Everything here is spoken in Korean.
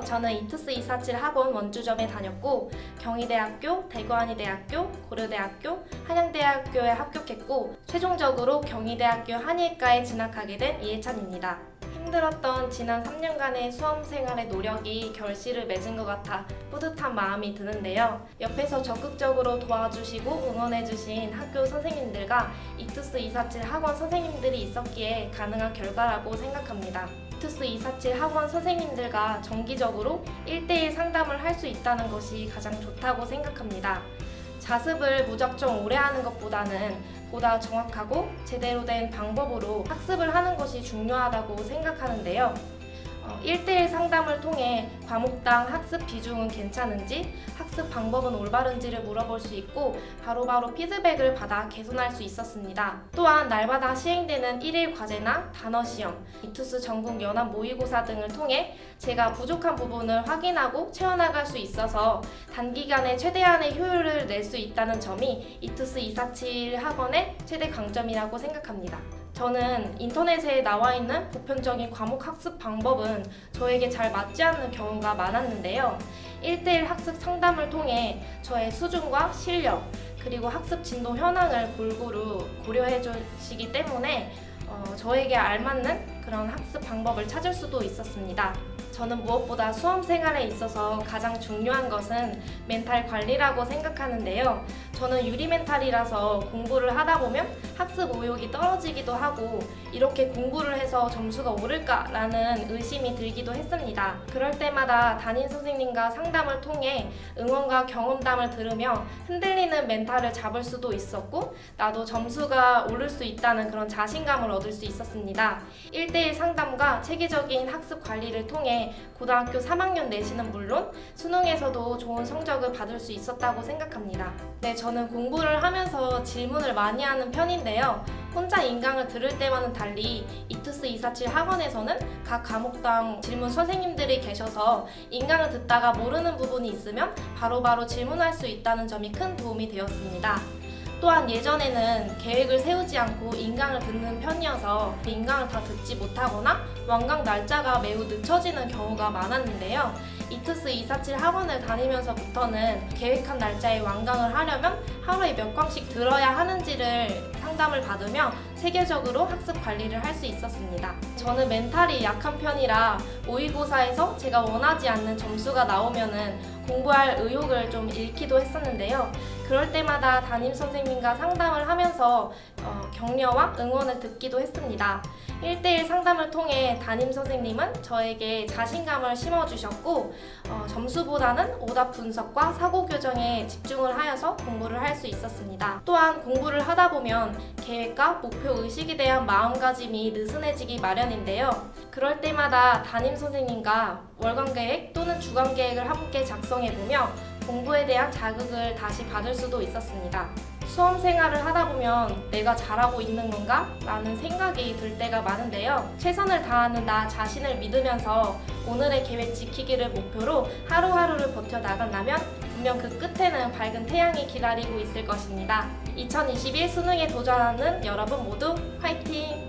저는 이투스 247 학원 원주점에 다녔고 경희대학교, 대구한의대학교, 고려대학교, 한양대학교에 합격했고 최종적으로 경희대학교 한의과에 진학하게 된 이해찬입니다. 힘들었던 지난 3년간의 수험 생활의 노력이 결실을 맺은 것 같아 뿌듯한 마음이 드는데요. 옆에서 적극적으로 도와주시고 응원해주신 학교 선생님들과 이투스 247 학원 선생님들이 있었기에 가능한 결과라고 생각합니다. 이투스 247 학원 선생님들과 정기적으로 1대1 상담을 할 수 있다는 것이 가장 좋다고 생각합니다. 자습을 무작정 오래 하는 것보다는 보다 정확하고 제대로 된 방법으로 학습을 하는 것이 중요하다고 생각하는데요. 어, 1대1 상담을 통해 과목당 학습 비중은 괜찮은지, 학습 방법은 올바른지를 물어볼 수 있고 바로바로 피드백을 받아 개선할 수 있었습니다. 또한 날마다 시행되는 1일 과제나 단어 시험, 이투스 전국 연합 모의고사 등을 통해 제가 부족한 부분을 확인하고 채워나갈 수 있어서 단기간에 최대한의 효율을 낼 수 있다는 점이 이투스 247 학원의 최대 강점이라고 생각합니다. 저는 인터넷에 나와 있는 보편적인 과목 학습 방법은 저에게 잘 맞지 않는 경우가 많았는데요. 1대1 학습 상담을 통해 저의 수준과 실력, 그리고 학습 진도 현황을 골고루 고려해 주시기 때문에 어, 저에게 알맞는 그런 학습 방법을 찾을 수도 있었습니다. 저는 무엇보다 수험 생활에 있어서 가장 중요한 것은 멘탈 관리라고 생각하는데요. 저는 유리 멘탈이라서 공부를 하다 보면 학습 의욕이 떨어지기도 하고 이렇게 공부를 해서 점수가 오를까라는 의심이 들기도 했습니다. 그럴 때마다 담임 선생님과 상담을 통해 응원과 경험담을 들으며 흔들리는 멘탈을 잡을 수도 있었고 나도 점수가 오를 수 있다는 그런 자신감을 얻을 수 있었습니다. 1대1 상담과 체계적인 학습 관리를 통해 고등학교 3학년 내신은 물론 수능에서도 좋은 성적을 받을 수 있었다고 생각합니다. 네, 저는 공부를 하면서 질문을 많이 하는 편인데요. 혼자 인강을 들을 때와는 달리 이투스 247 학원에서는 각 과목당 질문 선생님들이 계셔서 인강을 듣다가 모르는 부분이 있으면 바로바로 질문할 수 있다는 점이 큰 도움이 되었습니다. 또한 예전에는 계획을 세우지 않고 인강을 듣는 편이어서 인강을 다 듣지 못하거나 완강 날짜가 매우 늦춰지는 경우가 많았는데요. 이투스 247 학원을 다니면서부터는 계획한 날짜에 완강을 하려면 하루에 몇 강씩 들어야 하는지를 상담을 받으며 체계적으로 학습 관리를 할 수 있었습니다. 저는 멘탈이 약한 편이라 모의고사에서 제가 원하지 않는 점수가 나오면은 공부할 의욕을 좀 잃기도 했었는데요. 그럴 때마다 담임 선생님과 상담을 하면서 어, 격려와 응원을 듣기도 했습니다. 1대1 상담을 통해 담임 선생님은 저에게 자신감을 심어주셨고 어, 점수보다는 오답 분석과 사고 교정에 집중을 하여서 공부를 할 수 있었습니다. 또한 공부를 하다 보면 계획과 목표 의식에 대한 마음가짐이 느슨해지기 마련인데요. 그럴 때마다 담임 선생님과 월간 계획 또는 주간 계획을 함께 작성해 보며 공부에 대한 자극을 다시 받을 수도 있었습니다. 수험 생활을 하다 보면 내가 잘하고 있는 건가? 라는 생각이 들 때가 많은데요. 최선을 다하는 나 자신을 믿으면서 오늘의 계획 지키기를 목표로 하루하루를 버텨나간다면 분명 그 끝에는 밝은 태양이 기다리고 있을 것입니다. 2021 수능에 도전하는 여러분 모두 화이팅!